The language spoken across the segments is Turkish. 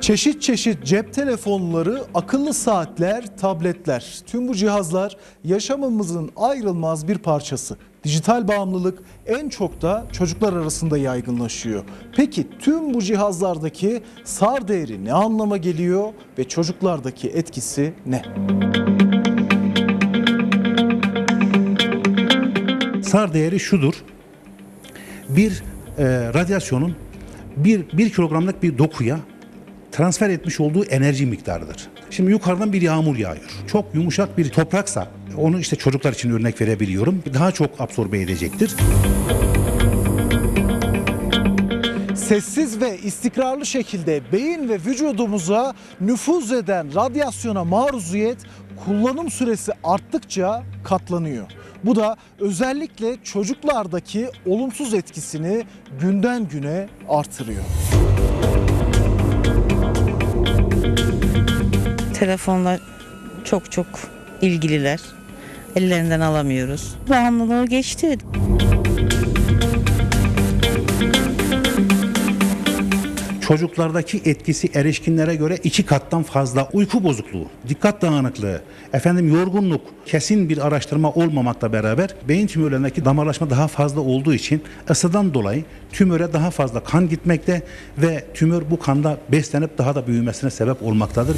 Çeşit çeşit cep telefonları, akıllı saatler, tabletler. Tüm bu cihazlar yaşamımızın ayrılmaz bir parçası. Dijital bağımlılık en çok da çocuklar arasında yaygınlaşıyor. Peki tüm bu cihazlardaki SAR değeri ne anlama geliyor ve çocuklardaki etkisi ne? SAR değeri şudur. Bir e, radyasyonun bir, bir kilogramlık bir dokuya transfer etmiş olduğu enerji miktarıdır. Şimdi yukarıdan bir yağmur yağıyor. Çok yumuşak bir topraksa onu işte çocuklar için örnek verebiliyorum. Daha çok absorbe edecektir. Sessiz ve istikrarlı şekilde beyin ve vücudumuza nüfuz eden radyasyona maruziyet kullanım süresi arttıkça katlanıyor. Bu da özellikle çocuklardaki olumsuz etkisini günden güne artırıyor. Telefonla çok çok ilgililer. Ellerinden alamıyoruz. Bağımlılığı geçti. Çocuklardaki etkisi erişkinlere göre iki kattan fazla uyku bozukluğu, dikkat dağınıklığı, efendim yorgunluk, kesin bir araştırma olmamakla beraber beyin tümörlerindeki damarlaşma daha fazla olduğu için ısıdan dolayı tümöre daha fazla kan gitmekte ve tümör bu kanda beslenip daha da büyümesine sebep olmaktadır.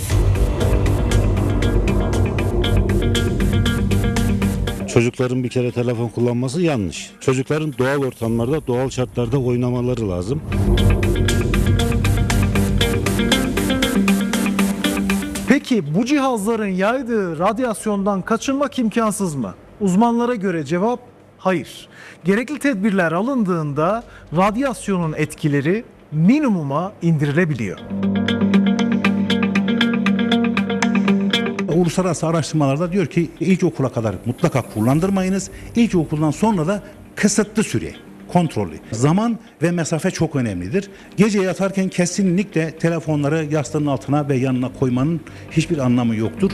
Çocukların bir kere telefon kullanması yanlış. Çocukların doğal ortamlarda, doğal şartlarda oynamaları lazım. Peki bu cihazların yaydığı radyasyondan kaçınmak imkansız mı? Uzmanlara göre cevap hayır. Gerekli tedbirler alındığında radyasyonun etkileri minimuma indirilebiliyor. Uluslararası araştırmalarda diyor ki ilkokula kadar mutlaka kullandırmayınız. İlkokuldan sonra da kısıtlı süre kontrollü. Zaman ve mesafe çok önemlidir. Gece yatarken kesinlikle telefonları yastığın altına ve yanına koymanın hiçbir anlamı yoktur.